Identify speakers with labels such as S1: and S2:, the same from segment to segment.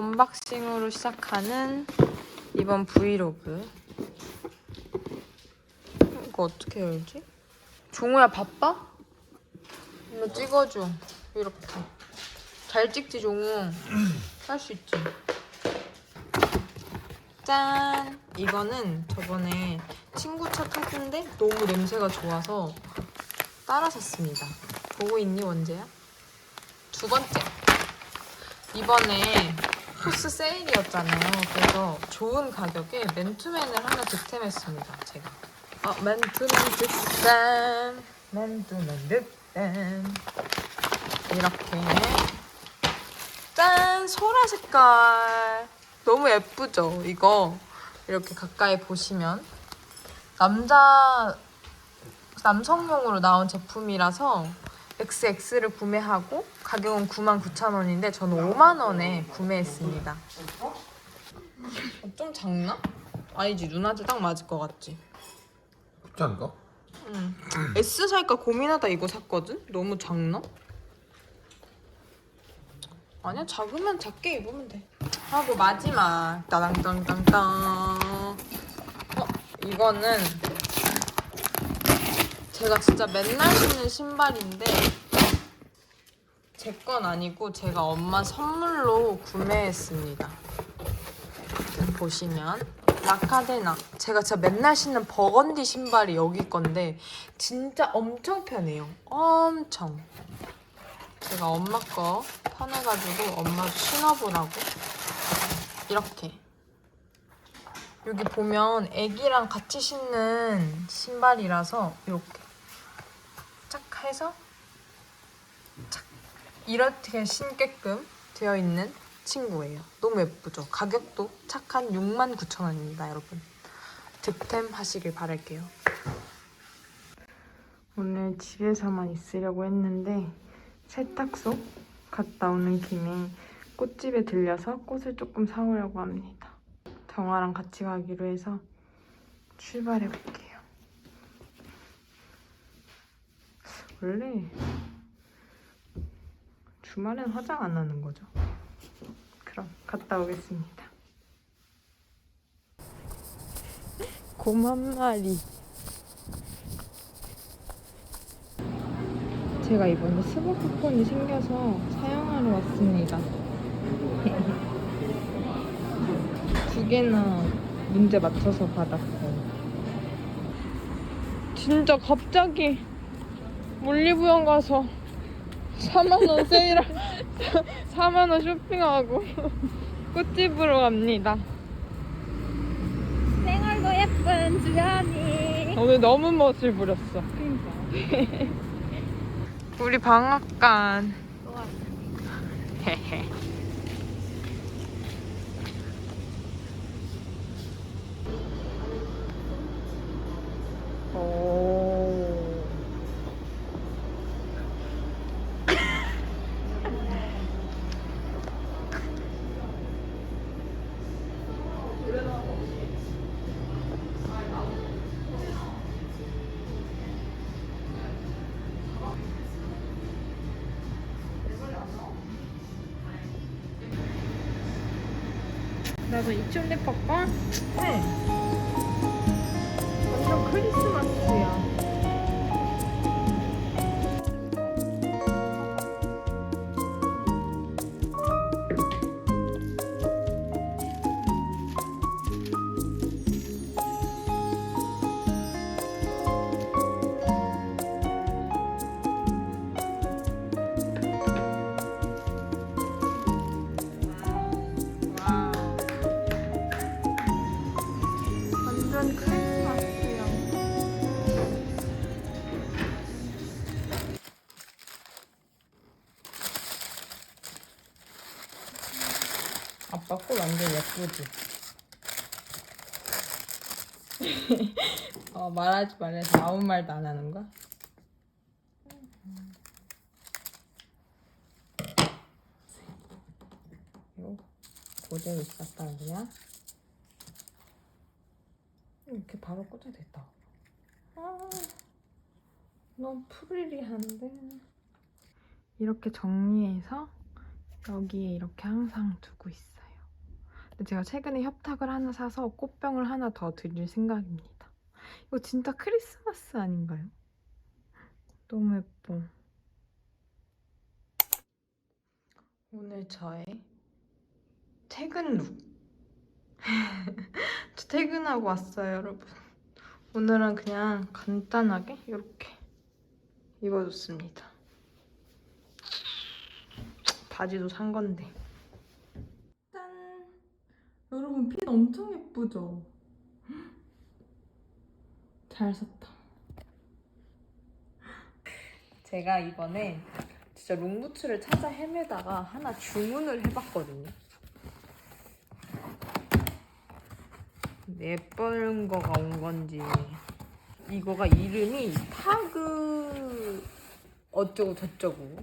S1: 언박싱으로 시작하는 이번 브이로그. 이거 어떻게 열지? 종우야 바빠? 이거 찍어줘. 이렇게. 잘 찍지 종우. 할 수 있지. 짠! 이거는 저번에 친구 차 타는데 너무 냄새가 좋아서 따라 샀습니다. 보고 있니 원재야? 두 번째. 이번에 코스 세일이었잖아요. 그래서 좋은 가격에 맨투맨을 하나 득템했습니다. 제가. 어, 맨투맨 득템. 맨투맨 득템. 이렇게. 짠! 소라 색깔. 너무 예쁘죠? 이거. 이렇게 가까이 보시면. 남자, 남성용으로 나온 제품이라서 XX를 구매하고 가격은 99,000원인데 저는 5만원에 구매했습니다. 어, 좀 작나? 아니지, 누나한테 딱 맞을 것 같지?
S2: 그렇지 않을까?
S1: 응. S 살까 고민하다 이거 샀거든? 너무 작나? 아니야 작으면 작게 입으면 돼 하고 마지막 따당땅땅땅 어 이거는 제가 진짜 맨날 신는 신발인데 제 건 아니고 제가 엄마 선물로 구매했습니다. 보시면 라카데나 제가 진짜 맨날 신는 버건디 신발이 여기 건데 진짜 엄청 편해요. 엄청. 제가 엄마 거 편해가지고 엄마도 신어보라고. 이렇게. 여기 보면 애기랑 같이 신는 신발이라서 이렇게. 짝 해서 착 이렇게 신게끔 되어 있는 친구예요. 너무 예쁘죠? 가격도 착한 69,000원입니다, 여러분. 득템 하시길 바랄게요. 오늘 집에서만 있으려고 했는데 세탁소 갔다 오는 김에 꽃집에 들려서 꽃을 조금 사오려고 합니다. 정아랑 같이 가기로 해서 출발해 볼게요. 원래 주말엔 화장 안 하는 거죠? 그럼 갔다 오겠습니다. 곰한 마리. 제가 이번에 스벅 쿠폰이 생겨서 사용하러 왔습니다. 두 개나 문제 맞춰서 받았어요. 진짜 갑자기 몰리부영 가서 4만원 세일하 4만원 쇼핑하고 꽃집으로 갑니다.
S3: 생얼도 예쁜 주연이.
S1: 오늘 너무 멋을 부렸어. 우리 방앗간. 오. 나도 이 튤립 할까? 네. 완전 크리스마스야. 예쁘지? 어, 말하지 말해서 아무 말도 안 하는 거야? 이거 고대로 있었다는 거야? 이렇게 바로 꽂아야 됐다. 아, 너무 프리리한데. 이렇게 정리해서 여기에 이렇게 항상 두고. 근데 제가 최근에 협탁을 하나 사서 꽃병을 하나 더 드릴 생각입니다. 이거 진짜 크리스마스 아닌가요? 너무 예뻐. 오늘 저의 퇴근 룩. 저 퇴근하고 왔어요, 여러분. 오늘은 그냥 간단하게 이렇게 입어줬습니다. 바지도 산 건데. 짠! 여러분 핏 엄청 예쁘죠? 잘 샀다. 제가 이번에 진짜 롱부츠를 찾아 헤매다가 하나 주문을 해봤거든요. 예쁜 거가 온 건지 이거가 이름이 타그 어쩌고 저쩌고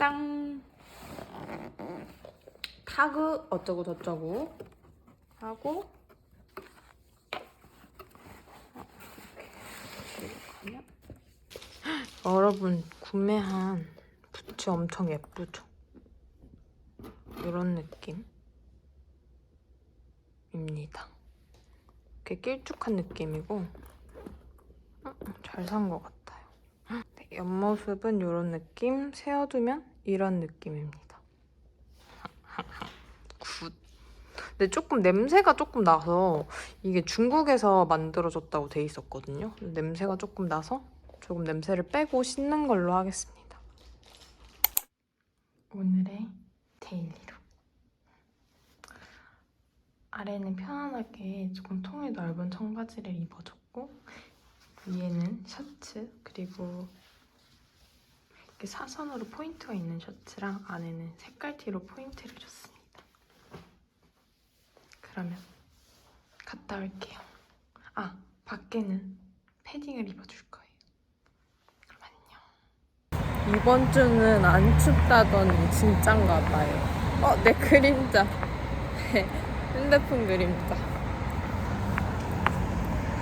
S1: 땅 타그 어쩌고 저쩌고 하고 여러분 구매한 부츠 엄청 예쁘죠? 이런 느낌입니다. 이렇게 길쭉한 느낌이고 잘 산 것 같아요. 네, 옆모습은 이런 느낌, 세워두면 이런 느낌입니다. 굿. 근데 조금 냄새가 조금 나서 이게 중국에서 만들어졌다고 돼 있었거든요. 냄새가 조금 나서 조금 냄새를 빼고 씻는 걸로 하겠습니다. 오늘의 데일리룩. 아래는 편안하게 조금 통이 넓은 청바지를 입어줬고 위에는 셔츠 그리고 이렇게 사선으로 포인트가 있는 셔츠랑 안에는 색깔 티로 포인트를 줬습니다. 그러면 갔다 올게요. 아 밖에는 패딩을 입어줄 거예요. 그럼 안녕. 이번 주는 안 춥다더니 진짠가 봐요. 어, 내 그림자. 핸드폰 그림자.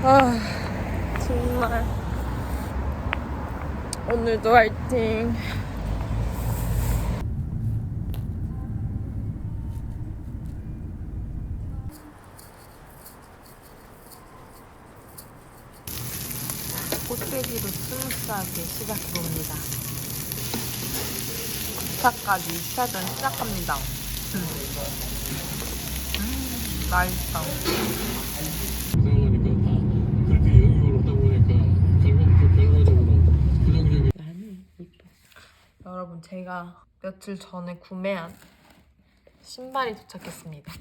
S1: 아, 정말. 오늘도 화이팅. 꽃대기로 스무스하게 시작해봅니다. 2차까지 2차전 시작합니다. 음, 맛있어.
S2: 이상하니까 다 그렇게 영역을 얻다 보니까 결국 그 결과적으로 부정적인
S1: 나는 이뻐. 제가 며칠 전에 구매한 신발이 도착했습니다.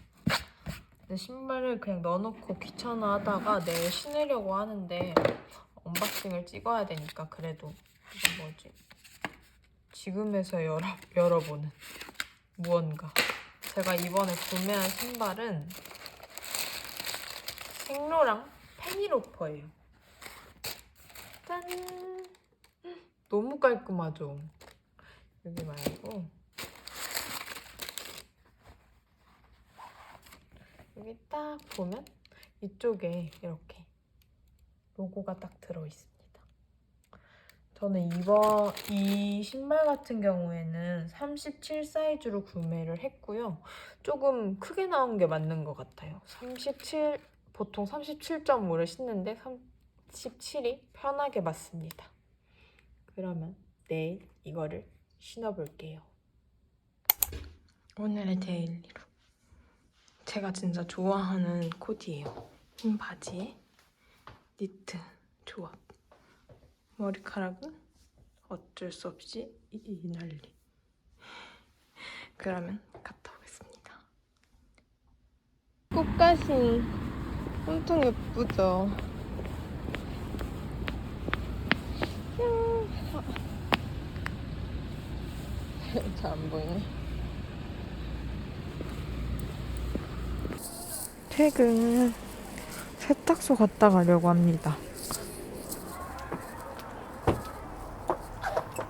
S1: 근데 신발을 그냥 넣어놓고 귀찮아 하다가 내일 신으려고 하는데 언박싱을 찍어야 되니까 그래도 이거 뭐지? 지금에서 열어, 열어보는 무언가. 제가 이번에 구매한 신발은 생로랑 페니로퍼예요. 짠! 너무 깔끔하죠? 여기 말고 여기 딱 보면 이쪽에 이렇게 로고가 딱 들어있습니다. 저는 이번 이 신발 같은 경우에는 37 사이즈로 구매를 했고요. 조금 크게 나온 게 맞는 것 같아요. 37 보통 37.5를 신는데 37이 편하게 맞습니다. 그러면 내일 이거를 신어볼게요. 오늘의 데일리로 제가 진짜 좋아하는 코디예요. 흰 바지에 니트 조합. 머리카락은 어쩔 수 없이 이, 이 난리. 그러면 갔다 오겠습니다. 꽃가시 엄청 예쁘죠? 잘 안 보이네. 퇴근 세탁소 갔다 가려고 합니다.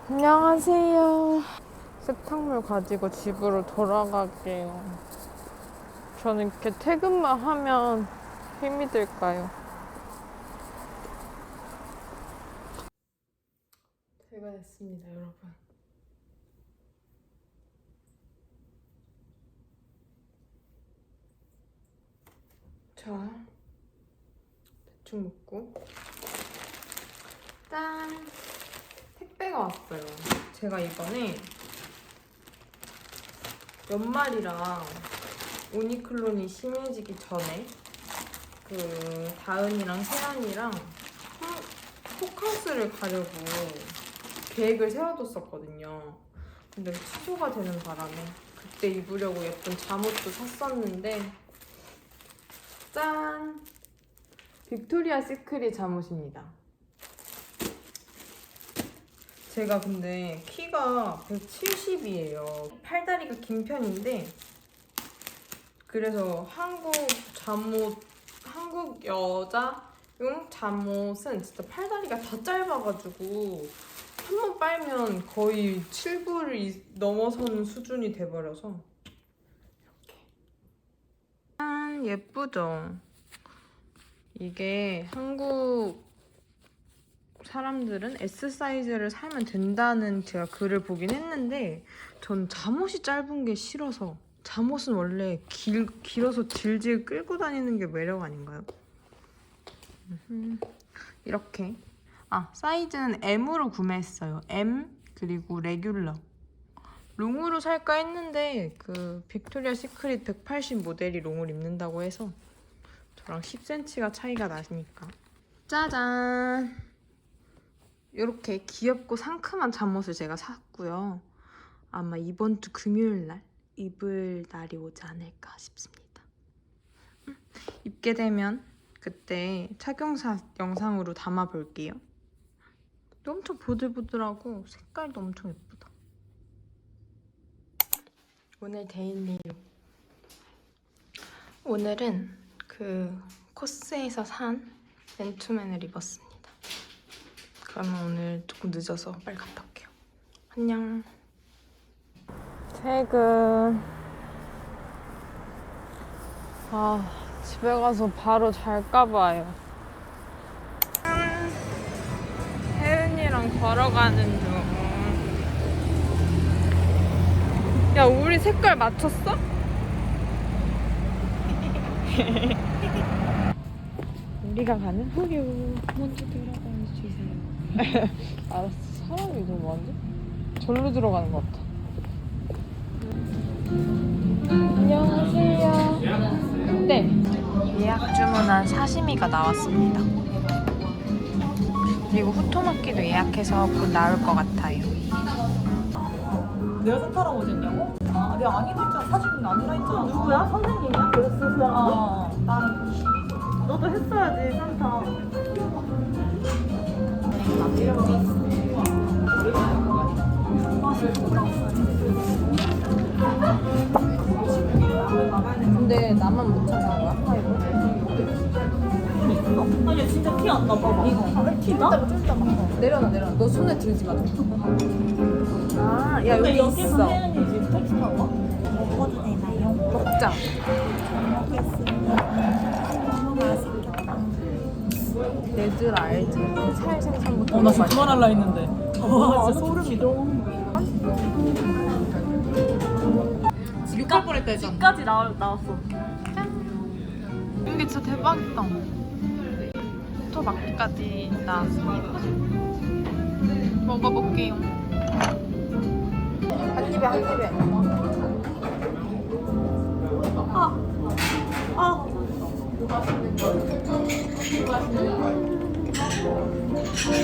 S1: 안녕하세요. 세탁물 가지고 집으로 돌아갈게요. 저는 이렇게 퇴근만 하면 힘이 들까요? 퇴근했습니다, 여러분. 자, 대충 묶고. 짠! 택배가 왔어요. 제가 이번에 연말이랑 오니클론이 심해지기 전에 그 다은이랑 세안이랑 홈- 톡하우스를 가려고 계획을 세워뒀었거든요. 근데 취소가 되는 바람에 그때 입으려고 예쁜 잠옷도 샀었는데 짠! 빅토리아 시크릿 잠옷입니다. 제가 근데 키가 170이에요. 팔다리가 긴 편인데 그래서 한국 잠옷, 한국 여자용 잠옷은 진짜 팔다리가 다 짧아가지고 한 번 빨면 거의 7부를 넘어서는 수준이 돼버려서 이렇게 짠 예쁘죠? 이게 한국 사람들은 S 사이즈를 사면 된다는 제가 글을 보긴 했는데 전 잠옷이 짧은 게 싫어서 잠옷은 원래 길, 길어서 질질 끌고 다니는 게 매력 아닌가요? 음흠. 이렇게 아 사이즈는 M으로 구매했어요 M 그리고 레귤러 롱으로 살까 했는데 그 빅토리아 시크릿 180 모델이 롱을 입는다고 해서 저랑 10cm가 차이가 나니까 짜잔 이렇게 귀엽고 상큼한 잠옷을 제가 샀고요. 아마 이번 주 금요일 날 입을 날이 오지 않을까 싶습니다. 음, 입게 되면 그때 착용사 영상으로 담아 볼게요. 엄청 보들보들하고 색깔도 엄청 예쁘다. 오늘 데일리로 오늘은 그 코스에서 산 맨투맨을 입었습니다. 그러면 오늘 조금 늦어서 빨리 갔다 올게요. 안녕. 퇴근. 아, 집에 가서 바로 잘까 봐요. 혜은이랑 걸어가는 중. 야, 우리 색깔 맞췄어? 우리가 가는 후유. 먼저 들어가 주세요. 알았어. 사람이 너무 많은데? 절로 들어가는 것 같아. 안녕하세요. 네. 예약 주문한 사시미가 나왔습니다. 그리고 후토마키도 예약해서 곧 나올 것 같아요.
S4: 내가 산타라고 오셨냐고? 아, 내가 아니라 했잖아. 사진은 아니라 했잖아. 누구야? 선생님이야? 그랬어, 그 사람. 어, 나는 너도 했어야지, 산타.
S1: 근데 나만 못 찾은 거야?
S4: 아니, 진짜 티 안 나, 봐봐. 이거. 티나?
S1: 내려놔 내려놔. 너 손에 들지 마. 아, 야 여기 있어.
S4: 혜연이지, 택시 타고 와? 먹어도 되나요?
S1: 먹자. 얘들 알지? 살 생선부터
S4: 어, 나 지금. 그만할라 했는데. 와, 진짜 소름이다.
S1: 욕할 뻔했다 했잖아.
S4: 까지 나왔어.
S1: 이게 진짜 대박이다. 또 막기까지 나왔습니다. 먹어볼게요. 한 입에 한 입에.
S4: 아,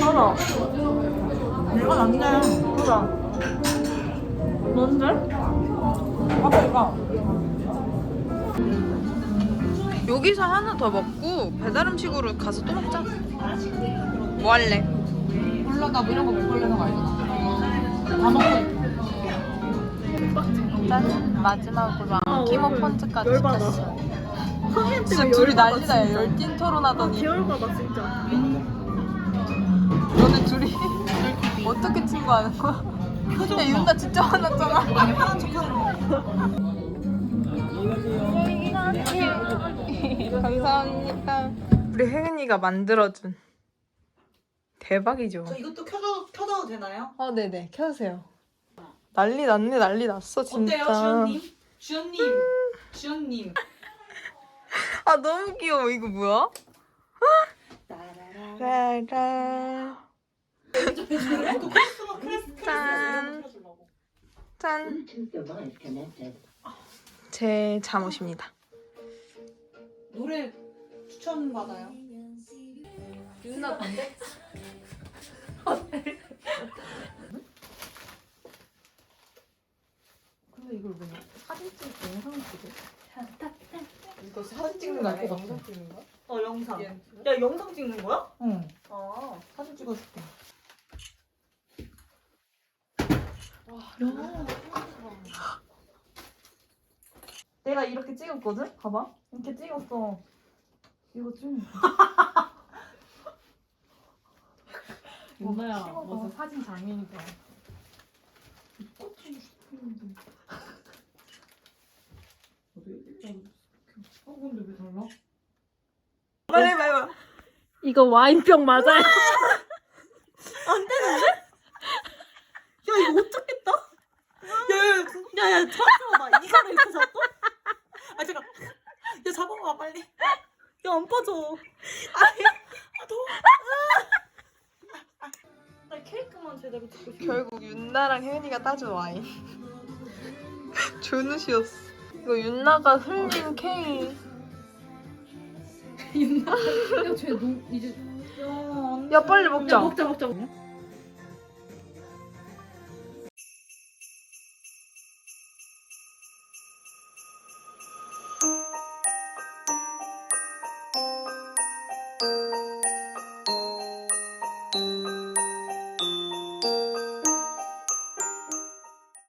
S4: 알아. 내가 낫네. 보자. 뭔데? 아까 이거.
S1: 여기서 하나 더 먹고 배달 음식으로 가서 또 먹자. 뭐 할래?
S4: 몰라, 나뭐 이런 거 못 걸려서 알잖아. 다 먹고.
S1: 짠 마지막으로 폰즈까지
S4: 열받아.
S1: 시켰어.
S4: 성현
S1: 지금 둘이 난리다. 열띤 토론하더니
S4: 개월받아, 진짜.
S1: 너네 둘이 어떻게 친구하는 거야? 야 윤다 진짜 화났잖아.
S4: 아니, 파란 척 하는 거.
S1: 감사합니다. 우리 혜은이가 만들어준 대박이죠.
S4: 저 이것도 켜줘, 켜줘도 되나요?
S1: 어 네네 켜주세요. 난리 났네 난리 났어 진짜.
S4: 어때요, 주연님? 주연님, 주연님.
S1: 아 너무 귀여워. 이거 뭐야? 짠. 짠. 제 잠옷입니다.
S3: 노래 추천 받아요.
S4: 윤나 반대?
S3: 근데 이걸 왜 사진 찍고 영상 찍어?
S1: 이거 사진 찍는 거 아니야? 영상 찍는 거?
S3: 어 영상. 야 영상 찍는 거야? 응.
S1: 아 사진 찍어줄게.
S3: 내가 이렇게 찍었거든? 봐봐. 이렇게 찍었어. 이거 좀.
S4: 윤나야
S3: 찍어봐.
S4: 무슨 사진 장인이다.
S3: 어 근데 왜 달라?
S1: 빨리 빨리.
S4: 이거 와인병 맞아요?
S3: 야 이거 못 잡겠다. 야야 야 야 잡아봐. 이거를 이렇게 잡고? 아 잠깐. 야 잡아봐 빨리. 야 안 빠져. 아니. 아 더워. 아, 나 케이크만 제대로 싶어.
S1: 결국 윤나랑 혜은이가 따준 와인. 조누시였어. 이거 윤나가 흘린 케이.
S4: 윤나. 야쟤너 이제
S3: 야,
S1: 안야 빨리 먹자.
S4: 먹자 먹자.